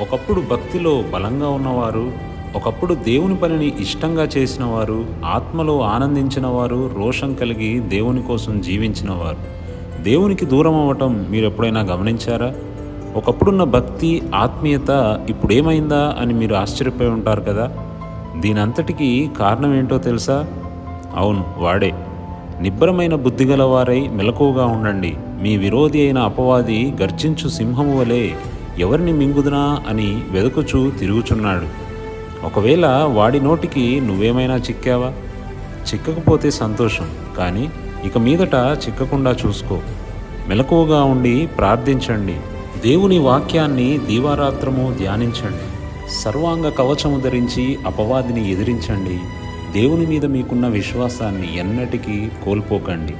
ఒకప్పుడు భక్తిలో బలంగా ఉన్నవారు ఒకప్పుడు దేవుని పనిని ఇష్టంగా చేసినవారు ఆత్మలో ఆనందించినవారు రోషం కలిగి దేవుని కోసం జీవించినవారు. దేవునికి దూరం అవ్వటం మీరు ఎప్పుడైనా గమనించారా? ఒకప్పుడున్న భక్తి ఆత్మీయత ఇప్పుడేమైందా అని మీరు ఆశ్చర్యపోయి ఉంటారు కదా? దీనంతటికీ కారణం ఏంటో తెలుసా? అవును వాడే. నిబ్బరమైన బుద్ధి గలవారై మెలకువగా ఉండండి. మీ విరోధి అయిన అపవాది గర్జించు సింహము వలె ఎవరిని మింగుదునా అని వెదుకుచూ తిరుగుచున్నాడు. ఒకవేళ వాడి నోటికి నువ్వేమైనా చిక్కావా? చిక్కకపోతే సంతోషం కానీ ఇక మీదట చిక్కకుండా చూసుకో. మెలకువగా ఉండి ప్రార్థించండి. దేవుని వాక్యాన్ని దీవారాత్రము ధ్యానించండి. సర్వాంగ కవచము ధరించి అపవాదిని ఎదిరించండి. దేవుని మీద మీకున్న విశ్వాసాన్ని ఎన్నటికీ కోల్పోకండి.